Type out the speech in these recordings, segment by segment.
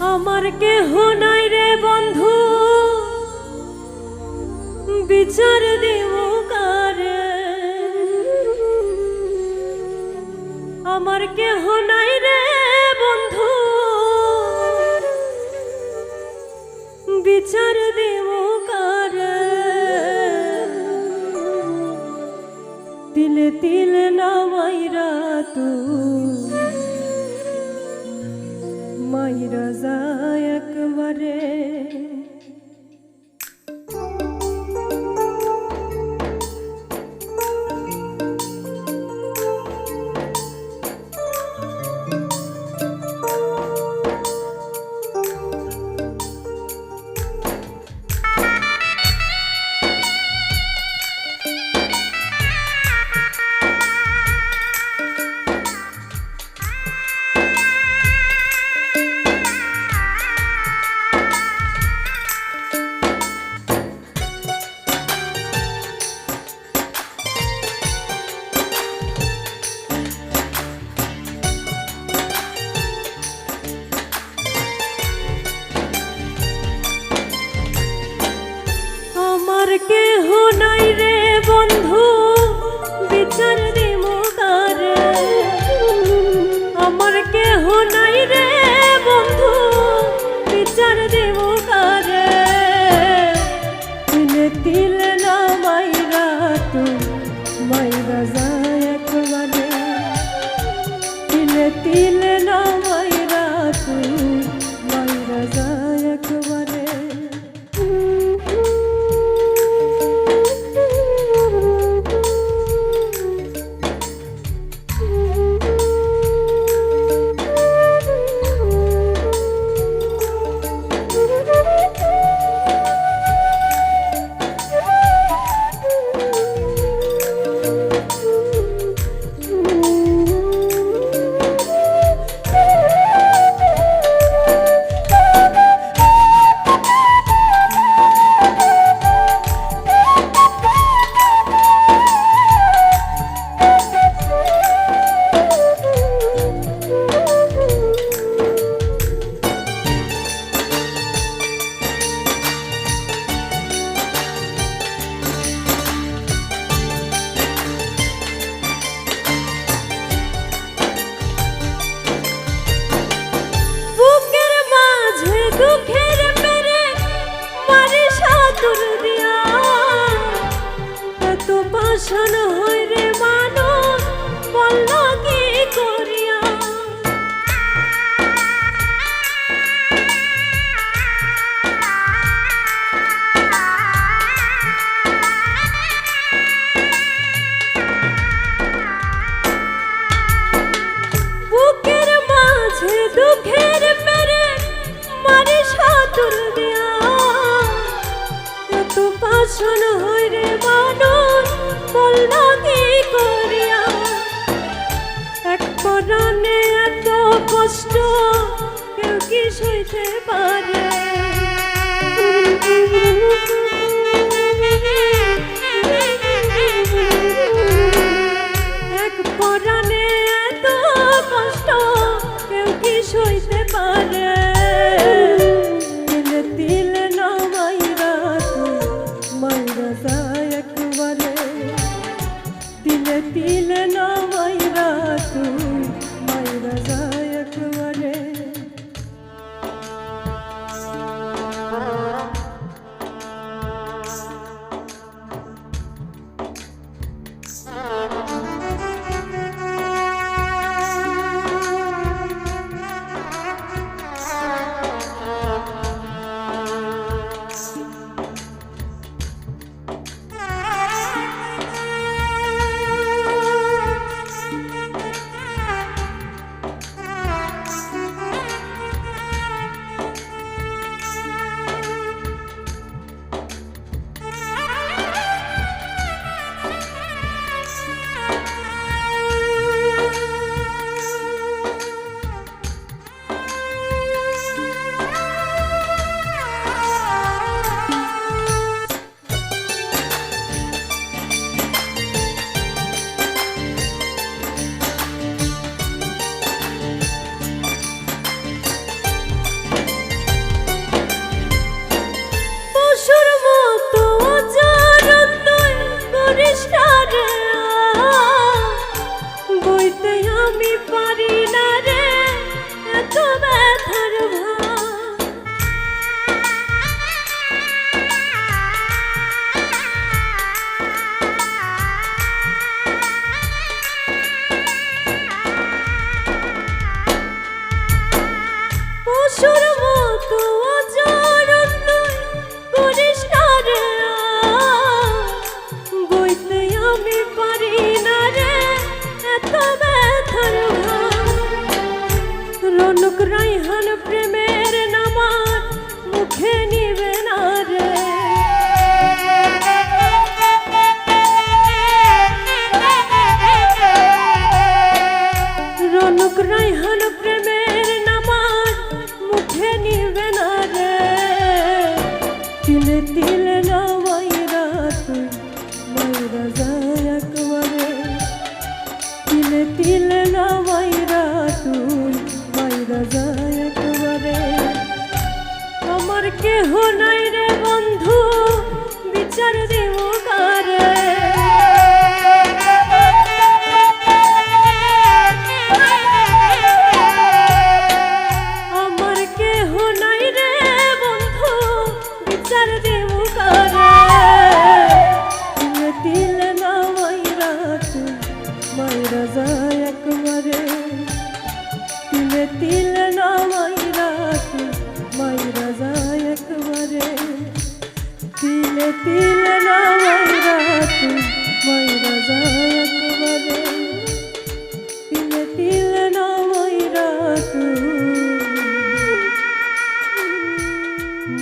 আমার কেহ নাই রে বন্ধু। বিচার দেব কারে। আমার কেহ নাই রে বন্ধু। বিচার দেব কারে। তিলে তিলে নামাইরা মাইরা যায় আমার কেহ নাই রে বন্ধু, বিচার দেব কারে। তিলে তিলে না মাইরা তু, মাইরা যায় একবারে। তিলে না এত হয় হই রে মানুষ বলল কষ্ট কেউ কি সইতে পারে? তিলে তিলে নবাইরা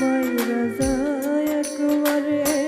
আমায় রাজা একবারে